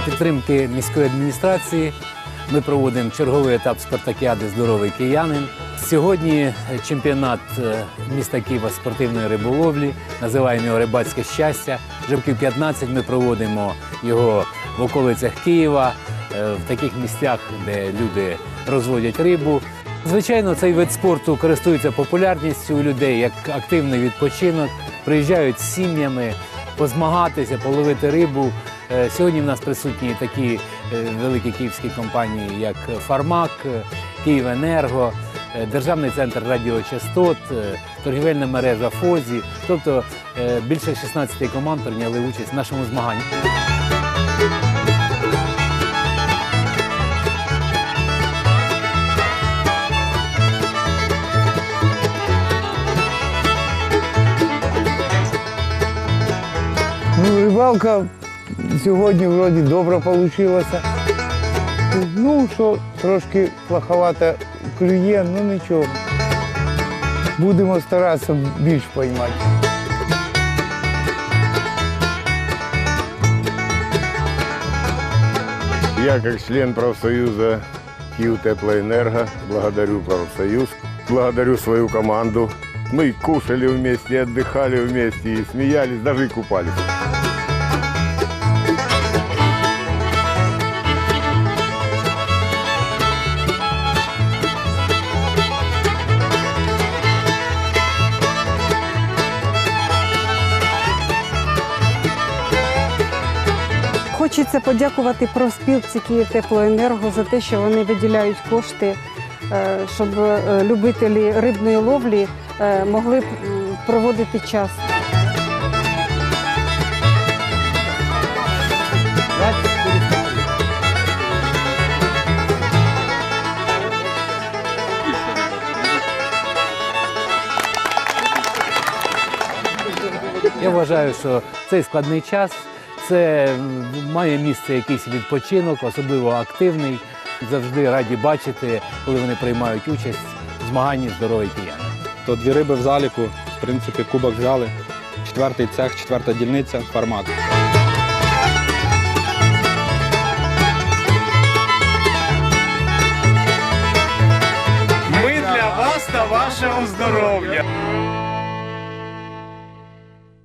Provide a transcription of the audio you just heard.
підтримки міської адміністрації ми проводимо черговий етап спартакіади Здоровий киянин. Сьогодні чемпіонат е, міста Києва спортивної риболовлі, називаємо його Рибацьке щастя. Вже років 15 ми проводимо його в околицях Києва, е, в таких місцях, де люди розводять рибу. Звичайно, цей вид спорту користується популярністю у людей як активний відпочинок. Приїжджають з сім'ями позмагатися, половити рибу. Е, Сьогодні в нас присутні такі е, великі київські компанії, як Фармак, е, Київенерго, Державний центр радіочастот, торгівельна мережа ФОЗі. Тобто більше 16 команд прийняли участь в нашому змаганні. Ну, рибалка сьогодні вроді добре вийшла. Ну, що трошки плоховато клює, ну нічого. Будемо старатися більш поймати. Я как член профсоюза Киев Теплоэнерго благодарю профсоюз, благодарю свою команду. Мы кушали вместе, отдыхали вместе, и смеялись, даже и купались. Хочеться подякувати профспілці Київ Теплоенерго за те, що вони виділяють кошти, е, щоб е, любителі рибної ловлі е, могли проводити час. Я вважаю, що цей складний час це має місце якийсь відпочинок, особливо активний. Завжди раді бачити, коли вони приймають участь в змаганні здоровий киян. То дві риби в заліку, в принципі, кубок взяли. Четвертий цех, четверта дільниця, фармак. Ми для вас та вашого здоров'я.